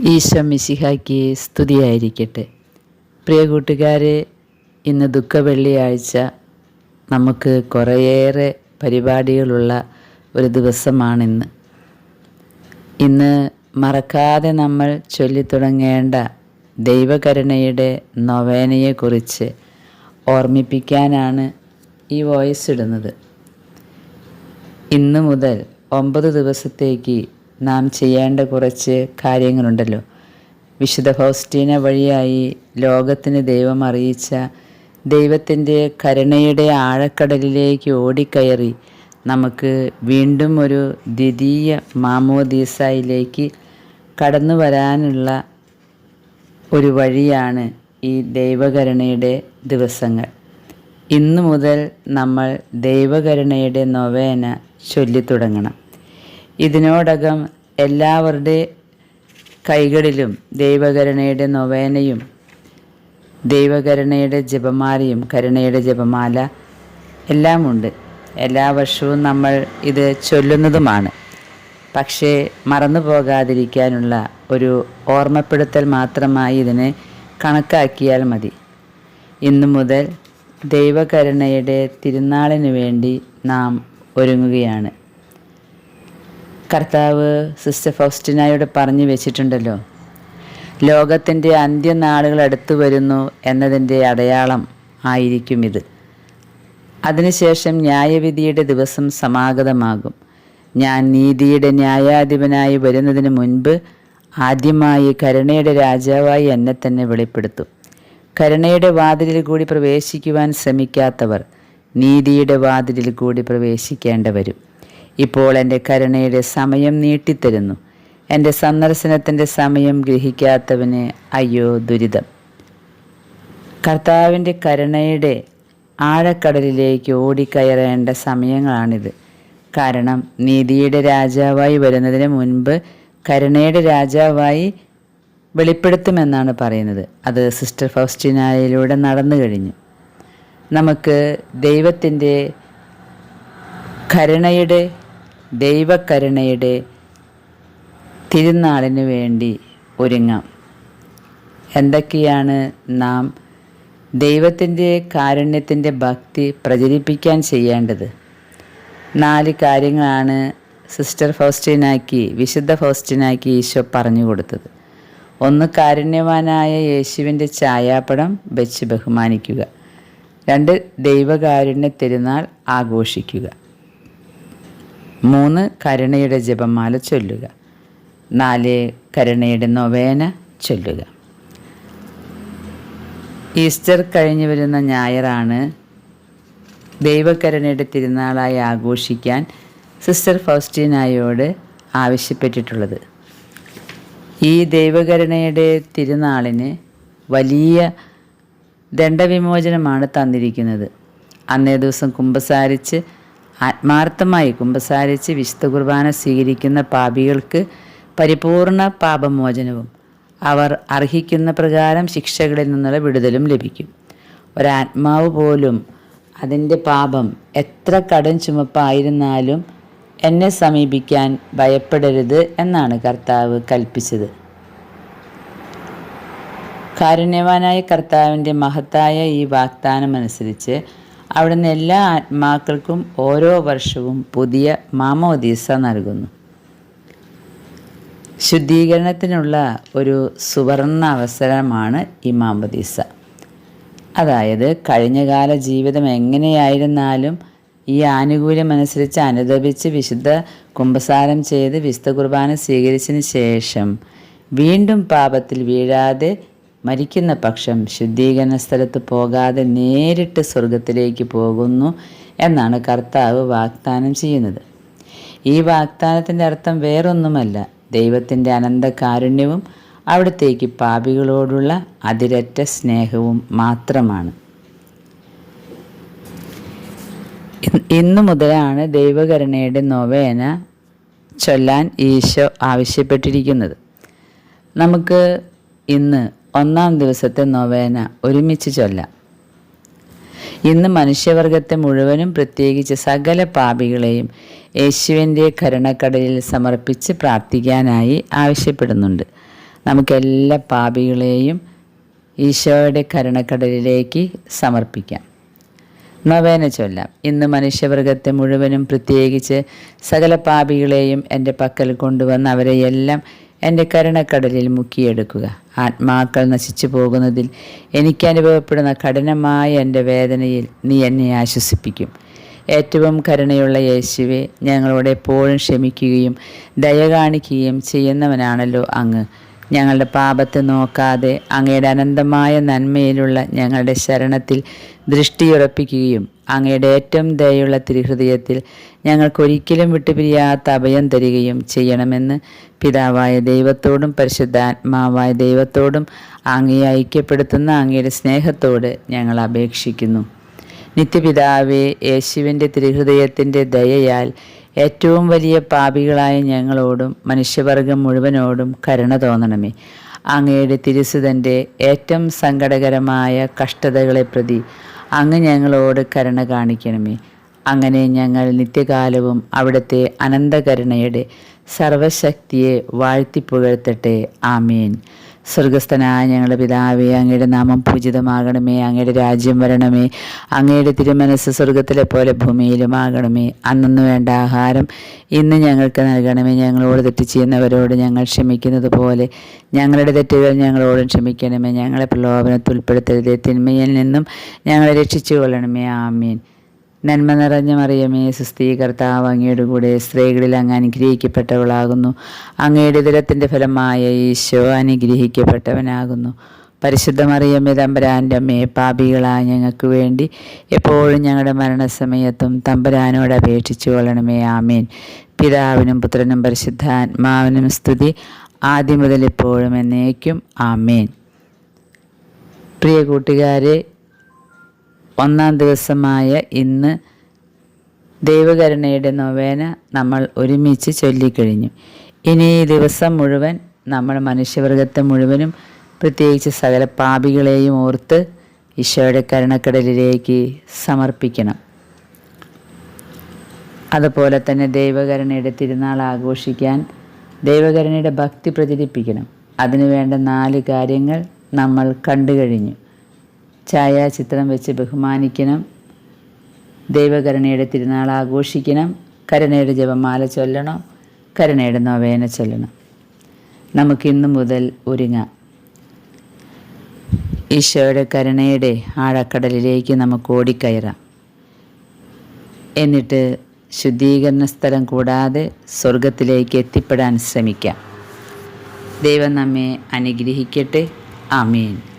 ഈശോ മിശിഹായ്ക്ക് സ്തുതിയായിരിക്കട്ടെ. പ്രിയ കൂട്ടുകാരെ ഇന്ന് ദുഃഖ വെള്ളിയാഴ്ച നമുക്ക് കുറേയേറെ പരിപാടികളുള്ള ഒരു ദിവസമാണിന്ന്. ഇന്ന് മറക്കാതെ നമ്മൾ ചൊല്ലിത്തുടങ്ങേണ്ട ദൈവകരുണയുടെ നൊവേനയെക്കുറിച്ച് ഓർമ്മിപ്പിക്കാനാണ് ഈ വോയിസ് ഇടുന്നത്. ഇന്ന് മുതൽ ഒമ്പത് ദിവസത്തേക്ക് നാം ചെയ്യേണ്ട കുറച്ച് കാര്യങ്ങളുണ്ടല്ലോ. വിശുദ്ധ ഹോസ്റ്റീന വഴിയായി ലോകത്തിന് ദൈവം അറിയിച്ച ദൈവത്തിന്റെ കരുണയുടെ ആഴക്കടലിലേക്ക് ഓടിക്കയറി നമുക്ക് വീണ്ടും ഒരു ദ്വിതീയ മാമോദീസയിലേക്ക് കടന്നു വരാനുള്ള ഒരു വഴിയാണ് ഈ ദൈവകരുണയുടെ ദിവസങ്ങൾ. ഇന്നു മുതൽ നമ്മൾ ദൈവകരുണയുടെ നൊവേന ചൊല്ലിത്തുടങ്ങണം. ഇതിനോടകം എല്ലാവരുടെ കൈകളിലും ദൈവകരുണയുടെ നൊവേനയും ദൈവകരുണയുടെ ജപമാലയും കരുണയുടെ ജപമാല എല്ലാമുണ്ട്. എല്ലാ വർഷവും നമ്മൾ ഇത് ചൊല്ലുന്നതുമാണ്. പക്ഷേ മറന്നു പോകാതിരിക്കാനുള്ള ഒരു ഓർമ്മപ്പെടുത്തൽ മാത്രമായി ഇതിനെ കണക്കാക്കിയാൽ മതി. ഇന്നു മുതൽ ദൈവകരുണയുടെ തിരുനാളിന് വേണ്ടി നാം ഒരുങ്ങുകയാണ്. കർത്താവ് സിസ്റ്റർ ഫൗസ്റ്റിനായോട് പറഞ്ഞു വെച്ചിട്ടുണ്ടല്ലോ. ലോകത്തിന്റെ അന്ത്യനാളുകൾ അടുത്തു വരുന്നു എന്നതിന്റെ അടയാളം ആയിരിക്കും ഇത്. അതിനുശേഷം ന്യായവിധിയുടെ ദിവസം സമാഗതമാകും. ഞാൻ നീതിയുടെ ന്യായാധിപനായി വരുന്നതിന് മുൻപ് ആദ്യമായി കരുണയുടെ രാജാവായി എന്നെ തന്നെ വെളിപ്പെടുത്തും. കരുണയുടെ വാതിലിൽ കൂടി പ്രവേശിക്കുവാൻ ശ്രമിക്കാത്തവർ നീതിയുടെ വാതിലിൽ കൂടി പ്രവേശിക്കേണ്ട വരും. ഇപ്പോൾ എന്റെ കരുണയുടെ സമയം നീട്ടിത്തരുന്നു. എന്റെ സന്ദർശനത്തിന്റെ സമയം ഗ്രഹിക്കാത്തവന് അയ്യോ ദുരിതം. കർത്താവിന്റെ കരുണയുടെ ആഴക്കടലിലേക്ക് ഓടിക്കയറേണ്ട സമയങ്ങളാണിത്. കാരണം നീതിയുടെ രാജാവായി വരുന്നതിന് മുൻപ് കരുണയുടെ രാജാവായി വെളിപ്പെടുത്തുമെന്നാണ് പറയുന്നത്. അത് സിസ്റ്റർ ഫൗസ്റ്റിനായിലൂടെ നടന്നു കഴിഞ്ഞു. നമുക്ക് ദൈവത്തിന്റെ കരുണയുടെ ദൈവകരുണയുടെ തിരുനാളിന് വേണ്ടി ഒരുങ്ങാം. എന്തൊക്കെയാണ് നാം ദൈവത്തിന്റെ കാരുണ്യത്തിന്റെ ഭക്തി പ്രചരിപ്പിക്കാൻ ചെയ്യേണ്ടത്? നാല് കാര്യങ്ങളാണ് സിസ്റ്റർ ഫൗസ്റ്റിനാക്കി വിശുദ്ധ ഫൗസ്റ്റിനാക്കി ഈശോ പറഞ്ഞു കൊടുത്തത്. ഒന്ന് കാരുണ്യവാനായ യേശുവിന്റെ ഛായാപടം വെച്ച് ബഹുമാനിക്കുക. രണ്ട് ദൈവകാരുണ്യ തിരുനാൾ ആഘോഷിക്കുക. മൂന്ന് കരുണയുടെ ജപമാല ചൊല്ലുക. നാല് കരുണയുടെ നൊവേന ചൊല്ലുക. ഈസ്റ്റർ കഴിഞ്ഞു വരുന്ന ഞായറാണ് ദൈവകരുണയുടെ തിരുനാളായി ആഘോഷിക്കാൻ സിസ്റ്റർ ഫൗസ്റ്റീനായോട് ആവശ്യപ്പെട്ടിട്ടുള്ളത്. ഈ ദൈവകരുണയുടെ തിരുനാളിന് വലിയ ദണ്ഡവിമോചനമാണ് തന്നിരിക്കുന്നത്. അന്നേ ദിവസം കുമ്പസാരിച്ച് ആത്മാർത്ഥമായി കുമ്പസാരിച്ച് വിശുദ്ധ കുർബാന സ്വീകരിക്കുന്ന പാപികൾക്ക് പരിപൂർണ പാപമോചനവും അവർ അർഹിക്കുന്ന പ്രകാരം ശിക്ഷകളിൽ നിന്നുള്ള വിടുതലും ലഭിക്കും. ഒരാത്മാവ് പോലും അതിന്റെ പാപം എത്ര കടം ചുമപ്പായിരുന്നാലും എന്നെ സമീപിക്കാൻ ഭയപ്പെടരുത് എന്നാണ് കർത്താവ് കൽപ്പിച്ചത്. കാരുണ്യവാനായ കർത്താവിന്റെ മഹത്തായ ഈ വാഗ്ദാനം അനുസരിച്ച് അവിടുന്ന് എല്ലാ ആത്മാക്കൾക്കും ഓരോ വർഷവും പുതിയ മാമോദീസ നൽകുന്നു. ശുദ്ധീകരണത്തിനുള്ള ഒരു സുവർണ അവസരമാണ് ഈ മാമോദീസ. അതായത് കഴിഞ്ഞകാല ജീവിതം എങ്ങനെയായിരുന്നാലും ഈ ആനുകൂല്യം അനുസരിച്ച് അനുദപിച്ച് വിശുദ്ധ കുംഭസാരം ചെയ്ത് വിശുദ്ധ കുർബാന സ്വീകരിച്ചതിന് ശേഷം വീണ്ടും പാപത്തിൽ വീഴാതെ മരിക്കുന്ന പക്ഷം ശുദ്ധീകരണ സ്ഥലത്ത് പോകാതെ നേരിട്ട് സ്വർഗത്തിലേക്ക് പോകുന്നു എന്നാണ് കർത്താവ് വാഗ്ദാനം ചെയ്യുന്നത്. ഈ വാഗ്ദാനത്തിന്റെ അർത്ഥം വേറൊന്നുമല്ല. ദൈവത്തിന്റെ അനന്ത കാരുണ്യവും അവിടത്തേക്ക് പാപികളോടുള്ള അതിരറ്റ സ്നേഹവും മാത്രമാണ്. ഇന്നു മുതലാണ് ദൈവകരുണയുടെ നൊവേന ചൊല്ലാൻ ഈശോ ആവശ്യപ്പെട്ടിരിക്കുന്നത്. നമുക്ക് ഇന്ന് ഒന്നാം ദിവസത്തെ നൊവേന ഒരുമിച്ച് ചൊല്ലാം. ഇന്ന് മനുഷ്യവർഗത്തെ മുഴുവനും പ്രത്യേകിച്ച് സകല പാപികളെയും യേശുവിന്റെ കരുണക്കടലിൽ സമർപ്പിച്ച് പ്രാർത്ഥിക്കാനായി ആവശ്യപ്പെടുന്നുണ്ട്. നമുക്കെല്ലാ പാപികളെയും ഈശോയുടെ കരുണക്കടലിലേക്ക് സമർപ്പിക്കാം. നവേന ചൊല്ലാം. ഇന്ന് മനുഷ്യവർഗത്തെ മുഴുവനും പ്രത്യേകിച്ച് സകല പാപികളെയും എന്റെ പക്കൽ കൊണ്ടുവന്ന് അവരെയെല്ലാം എന്റെ കരുണക്കടലിൽ മുക്കിയെടുക്കുക. ആത്മാക്കൾ നശിച്ചു പോകുന്നതിൽ എനിക്ക് അനുഭവപ്പെടുന്ന കഠിനമായ എന്റെ വേദനയിൽ നീ എന്നെ ആശ്വസിപ്പിക്കും. ഏറ്റവും കരുണയുള്ള യേശുവെ ഞങ്ങളോട് എപ്പോഴും ക്ഷമിക്കുകയും ദയ കാണിക്കുകയും ചെയ്യുന്നവനാണല്ലോ അങ്ങ്. ഞങ്ങളുടെ പാപത്തെ നോക്കാതെ അങ്ങയുടെ അനന്തമായ നന്മയിലുള്ള ഞങ്ങളുടെ ശരണത്തിൽ ദൃഷ്ടിയുറപ്പിക്കുകയും അങ്ങയുടെ ഏറ്റവും ദയുള്ള തിരുഹൃദയത്തിൽ ഞങ്ങൾക്കൊരിക്കലും വിട്ടുപിരിയാത്ത അഭയം തരികയും ചെയ്യണമെന്ന് പിതാവായ ദൈവത്തോടും പരിശുദ്ധാത്മാവായ ദൈവത്തോടും അങ്ങയെ ഐക്യപ്പെടുത്തുന്ന അങ്ങയുടെ സ്നേഹത്തോട് ഞങ്ങൾ അപേക്ഷിക്കുന്നു. നിത്യപിതാവേ യേശുവിന്റെ തിരുഹൃദയത്തിന്റെ ദയയാൽ ഏറ്റവും വലിയ പാപികളായ ഞങ്ങളോടും മനുഷ്യവർഗം മുഴുവനോടും കരുണ തോന്നണമേ. അങ്ങയുടെ തിരുസുതന്റെ ഏറ്റവും സങ്കടകരമായ കഷ്ടതകളെ പ്രതി അങ്ങ് ഞങ്ങളോട് കരുണ കാണിക്കണമേ. അങ്ങനെ ഞങ്ങൾ നിത്യകാലവും അവിടുത്തെ അനന്തകരുണയുടെ സർവശക്തിയെ വാഴ്ത്തിപ്പുകഴ്ത്തട്ടെ ആമേൻ. സ്വർഗസ്ഥനായ ഞങ്ങളുടെ പിതാവേ അങ്ങയുടെ നാമം പൂജിതമാകണമേ അങ്ങയുടെ രാജ്യം വരണമേ അങ്ങയുടെ തിരുമനസ് സ്വർഗത്തിലെ പോലെ ഭൂമിയിലും ആകണമേ അന്നു വേണ്ട ആഹാരം ഇന്ന് ഞങ്ങൾക്ക് നൽകണമേ. ഞങ്ങളോട് തെറ്റ് ചെയ്യുന്നവരോട് ഞങ്ങൾ ക്ഷമിക്കുന്നത് പോലെ ഞങ്ങളുടെ തെറ്റുകൾ ഞങ്ങളോടും ക്ഷമിക്കണമേ. ഞങ്ങളെ പ്രലോഭനത്തിൽ ഉൾപ്പെടുത്തരുതേ. തിന്മയിൽ നിന്നും ഞങ്ങളെ രക്ഷിച്ചു കൊള്ളണമേ ആമീൻ. നന്മ നിറഞ്ഞ മറിയമേ സുസ്ഥീ കർത്താവ് അങ്ങയുടെ കൂടെ സ്ത്രീകളിൽ അങ്ങ് അനുഗ്രഹിക്കപ്പെട്ടവളാകുന്നു. അങ്ങയുടെ ദിനത്തിന്റെ ഫലമായ ഈശോ അനുഗ്രഹിക്കപ്പെട്ടവനാകുന്നു. പരിശുദ്ധ മറിയമ്മേ തമ്പരാന്റെ അമ്മയെ പാപികളായ ഞങ്ങൾക്ക് വേണ്ടി എപ്പോഴും ഞങ്ങളുടെ മരണസമയത്തും തമ്പരാനോട് അപേക്ഷിച്ചു കൊള്ളണമേ ആമീൻ. പിതാവിനും പുത്രനും പരിശുദ്ധാത്മാവിനും സ്തുതി ആദ്യം മുതൽ എപ്പോഴും എന്നേക്കും ആമീൻ. പ്രിയ കൂട്ടുകാരെ ഒന്നാം ദിവസമായ ഇന്ന് ദൈവകരുണയുടെ നൊവേന നമ്മൾ ഒരുമിച്ച് ചൊല്ലിക്കഴിഞ്ഞു. ഇനി ഈ ദിവസം മുഴുവൻ നമ്മൾ മനുഷ്യവർഗത്തെ മുഴുവനും പ്രത്യേകിച്ച് സകല പാപികളെയും ഓർത്ത് ഈശോയുടെ കരുണക്കടലിലേക്ക് സമർപ്പിക്കണം. അതുപോലെ തന്നെ ദൈവകരുണയുടെ തിരുനാൾ ആഘോഷിക്കാൻ ദൈവകരുണയുടെ ഭക്തി പ്രചരിപ്പിക്കണം. അതിനുവേണ്ട നാല് കാര്യങ്ങൾ നമ്മൾ കണ്ടു കഴിഞ്ഞു ഛായാചിത്രം വെച്ച് ബഹുമാനിക്കണം. ദൈവകരുണയുടെ തിരുനാൾ ആഘോഷിക്കണം. കരുണയുടെ ജപമാല ചൊല്ലണം. കരുണയുടെ നൊവേന ചൊല്ലണം. നമുക്കിന്നു മുതൽ ഒരുങ്ങാം. ഈശോയുടെ കരുണയുടെ ആഴക്കടലിലേക്ക് നമുക്ക് ഓടിക്കയറാം. എന്നിട്ട് ശുദ്ധീകരണ സ്ഥലം കൂടാതെ സ്വർഗത്തിലേക്ക് എത്തിപ്പെടാൻ ശ്രമിക്കാം. ദൈവം നമ്മെ അനുഗ്രഹിക്കട്ടെ. ആമീൻ.